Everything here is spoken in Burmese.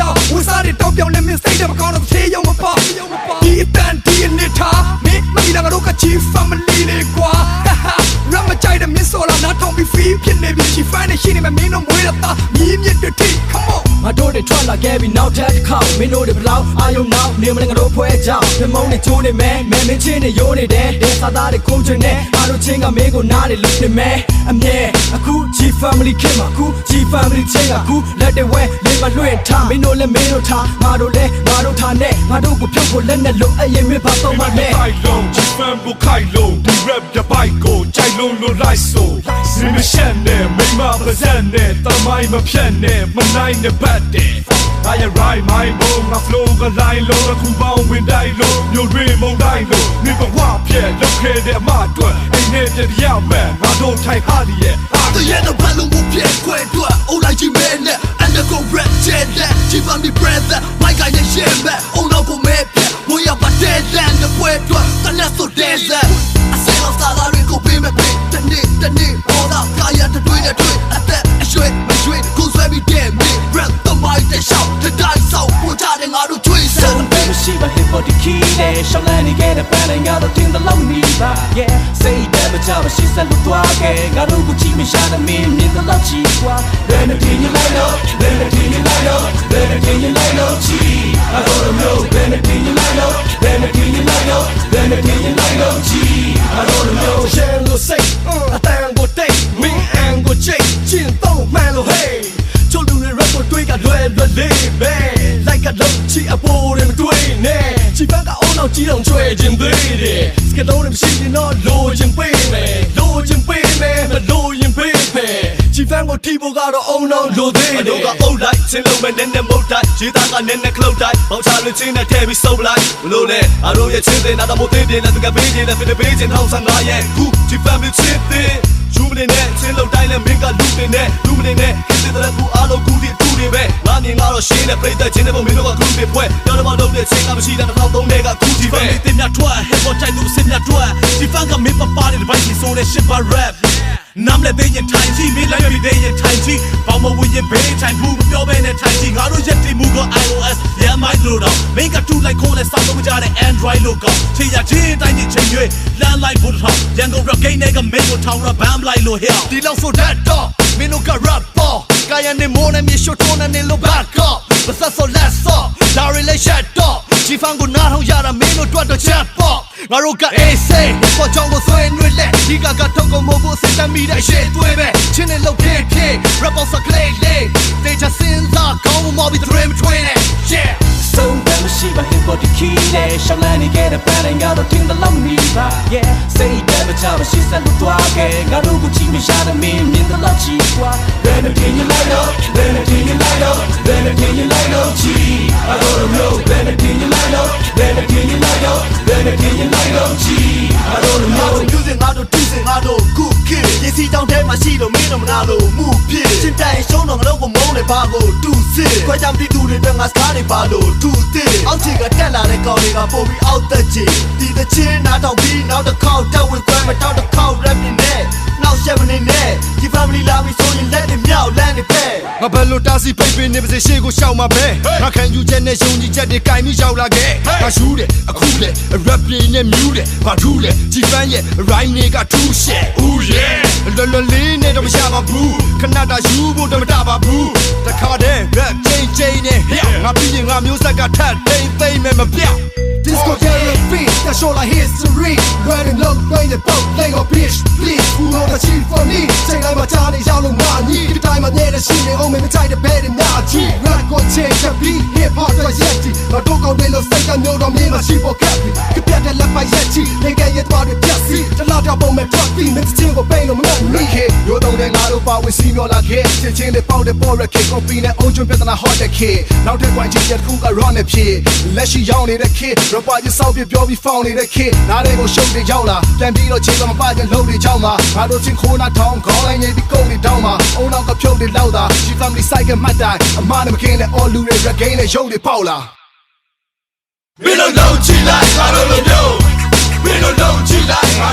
ကရလေးလုံးလောက်ဝစားတွေတောက်ပြောင်းနေမင်းစိတ်တမကောင်းတော့သေးရုံမပေါ့ဒီအတန်ဒီအနေထားမင်းမကြီးလာကတော့ကချီ family လေးကွာဟာဟာရမချိုက်တဲ့မင်းဆိုလာနားထောင်ပြီး free ဖြစ်နေပြီ she find ရှိနေမယ်မင်းတို့မွေးရတာမြည်မြစ်တွေထိ come on ငါတို့တွေထွက်လာခဲ့ပြီးနောက်ထပ်တစ်ခေါက်မင်းတို့တွေဘလောက်အာယုံနောက်နေမလဲငါတို့ဖွဲကြောင်ပြမုံနဲ့ချိုးနေမယ်မဲမင်းချင်းနဲ့ရိုးနေတယ်တဲ့သာသားတွေကိုချွင်နေအားတို့ချင်းကမင်းကိုနားနေလို့နေမယ်အမြဲအခု G family ခင်မှာအခု G family ချင်းကအခုလက်တွေဝဲနေမလွှင့်ထားမင်းတို့လည်းမင်းတို့ထားငါတို့လည်းငါတို့ထားနဲ့ငါတို့ကိုဖြုတ်ဖို့လက်နဲ့လို့အရင်မင်းပါတော့မှနဲ့ခိုင်လုံးဂျပန်ကိုခိုင်လုံးဒီ rap ရပိုက်ကိုကြိုက်လုံးလို့လိုက်ဆိုစင်မရှက်နဲ့မိမပါဇက်နဲ့တမိုင်းမဖြတ်နဲ့မနိုင်တဲ့ဘတ်တဲ့ ငါရဲ့ right mind ဘုံငါ flow ကလိုက်လို့အခုပေါင်းဝင်တိုင်းလို့မျိုးတွေမုံတိုင်းလို့နေဘဝပြက်လောက်ခဲ့တဲ့အမအတွက်အိမ်နဲ့တည်းရောက်မဲ့ငါတို့ထိုင်ဟာဒီရဲ့အာ The end of battle will be a quick one. All I see man, and the go red jet that. Keep on me brother, my guy is shit back. Oh no, go me, we are but dead land the quick one. The last so desert. ရှိပါ hip hop ဒီ key နဲ့ရှောင်းလန်းနေခဲ့တဲ့ band ငါတို့တင်တဲ့လုံးနီးပါ yeah စိတ်တယ်မကြမရှိစလို့သွားခဲ့ငါတို့ကိုချီမရှာတဲ့မင်းမြင်တဲ့လောက်ချီ န်းကအုံနောက်ကြီးတော့ကျွဲခြင်းသေးတယ်စကလုံးတွေမရှိရင်တော့လိုချင်ပေးမယ်လိုချင်ပေးမယ်မလိုရင်ပေးမယ်ချီပန်းကိုတီးဖို့ကတော့အုံနောက်လိုသေးတယ်တို့ကအုပ်လိုက်ချင်းလုံးမဲ့နဲ့နဲ့မုတ်တိုက်ခြေသားကနဲ့နဲ့ခလုတ်တိုက်ပေါချလို့ချင်းနဲ့ထဲပြီးစုပ်လိုက်ဘလို့လဲအားတို့ရဲ့ချင်းတဲ့နာတော့မို့သေးတယ်လက်တကပေးခြင်းနဲ့ဖိတပေးခြင်းထောင်းဆန်ငါရဲ့ခုချီပန်းမချစ်သေးယူမနေနဲ့ချင်းလုံးတိုင်းနဲ့မင်းကလူနေနဲ့လူမနေနဲ့ခစ်တဲ့ကူအားလုံးကူဒီတူ တွေပဲငါမြင်ကတော့ရှင်းတဲ့ပြိတ္တချင်းတဲ့ပုံမင်းတို့ကကူတွေဖွဲတော်တော်လုံးတဲ့ချင်းကမရှိတဲ့တစ်ထောင်သုံးတဲ့ကကူဒီပဲတင်မြတ်ထွက် hip hop တိုင်းသူအစ်မြတ်ထွက်ဒီဖန်ကမင်းပပါတဲ့ဘိုင်းစီဆိုတဲ့ shit by rap နမ်းလက်သေးရင်ထိုင်ကြည့်မင်းလိုက်ရပြီးသေးရင်ထိုင်ကြည့်ဘောင်မဝင်ရင်ဘေးထိုင်ဘူးမပြောဘဲနဲ့ထိုင်ကြည့်ငါတို့ရက်တီမှုက iOS ရမ်းမိုက်လို့တော့မင်းကတူလိုက်ခိုးလဲစောင့်လို့မကြတဲ့ Android လို့ကောချေရချင်းတိုင်းချင်းချင်းရွေးလမ်းလိုက်ဖို့တော့ရန်ကုန် rock game နဲ့ကမင်းကိုထောင်ရဘမ်းလိုက်လို့ hell ဒီလောက်ဆိုတတ်တော့မင်းတို့က rap ပေါ် ကာယနဲ့မိုးနဲ့မြေရှို့ထုံးနဲ့လို့ back up မဆက်ဆို let's up ဒါရီလေး shut up ဂျီဖန်ကိုနားထောင်ရတာမင်းတို့တွတ်တော့ chat ပေါ့ငါတို့က AC ပေါ်ကြောင်ကိုဆွဲနွေးလက်ဒီကကထုတ်ကုန်မို့ဖို့စတမ်းမိတဲ့ရှေ့သွေးပဲချင်းနဲ့လုတ်ဖြစ်ဖြစ် rap ပေါ်စကလေးလေးတေချာစင်သာကောင်းမော်ပြီး dream twin yeah ဆုံးတယ်မရှိပါ hip hop ဒီ key နဲ့ရှောင်းလန်းနေခဲ့တဲ့ band ငါတို့တင်တဲ့လုံးနီးပါ yeah စိတ်တယ်မချမရှိစလို့သွားခဲ့ငါတို့ကိုချီမရှာတဲ့မင်းမြင်တဲ့လောက်ချီကွာဘယ်နဲ့တင်ရင်လိုက်လို့ဘယ်နဲ့တင်ရင်လိုက်လို့ဘယ်နဲ့တင်ရင်လိုက်လို့ချီအတော်မျိုးဘယ်နဲ့တင်ရင်လိုက်လို့ဘယ်နဲ့တင်ရင်လိုက်လို့ဘယ်နဲ့တင်ရင်လိုက်လို့ချီအတော်ငါမျိုးတို့ music ငါတို့ music ငါတို့ good kid ရေစီတောင်းထဲမှာရှိလို့မင်းတို့မနာလို့မှုဖြစ်ချင်းတိုင်ရှုံးတော့ငါတို့ကမုန်းနေပါကိုတူစစ်ခွဲကြမ်းပြီးသူတွေအတွက်ငါစကားတွေပါလို့တူတစ်အောက်ချီကတက်လာတဲ့ကောင်တွေကပို့ပြီးအောက်သက်ချီဒီတချင်းနားထောင်ပြီးနောက်တစ်ခေါက်တက်ဝင်ခွဲမတောက် နောက်ရှက်မနေနဲ့ဒီ family လာပြီးဆိုရင်လက်တွေမြောက်လမ်းတွေပဲငါဘယ်လိုတားဆီးဖိတ်ပင်နေပါစေရှေ့ကိုရှောက်မှာပဲငါခံယူချက်နဲ့ယုံကြည်ချက်တွေကင်ပြီးရောက်လာခဲ့ငါရှူးတယ်အခုလေ rap တွေနဲ့မြူးတယ်ဘာထူးလဲជីဖန်ရဲ့ right နေကထူးရှက် ooh yeah လွယ်လွယ်လေးနဲ့တော့မရပါဘူးခဏတာယူဖို့တော့မတပါဘူးတခါတည်း rap ချင်းချင်းနဲ့ငါပြီးရင်ငါမျိုးဆက်ကထပ်သိမ့်သိမ့်မဲ့မပြောက် Disco therapy, that show like history. Running low, rain and boat, lay on bitch, please. Me? Say like my Johnny, y'all know my need. The time I need a shit, oh man, tight the bed and now G. Rock on change the beat, hip hop the yeti. I don't go below, say I know the me, my sheep for copy. The better the left by yeti, they get it by the pussy. The lot of bomb and truck, me, make the team go bang on my knee. ခေရိုးတုံးတဲ့ငါတို့ပါဝင်စီမျောလာခဲ့ချင်းချင်းလေးပေါက်တဲ့ပေါ်ရခေကော်ပီနဲ့အုံကျွန်းပြဿနာဟော့တဲ့ခေနောက်တဲ့ကွိုင်းချင်းတစ်ခုက run နဲ့ဖြစ်လက်ရှိရောက်နေတဲ့ခေ rapper ကြီးစောက်ပြပြောပြီးဖောင်းနေတဲ့ခေနားတွေကိုရှုပ်တွေရောက်လာပြန်ပြီးတော့ချိန်ကမပကြလုံးတွေကြောက်မှာငါတို့ချင်းခိုးနာထောင်းခေါင်းလိုက်နေပြီးကုန်တွေတောင်းမှာအုံနောက်ကဖြုတ်တွေလောက်တာ G family cycle မှတ်တိုင်းအမားနဲ့မကင်းတဲ့ all လူတွေ regain နဲ့ရုပ်တွေပေါက်လာ Mi non lo ci lascia, non lo don't know lo ci lascia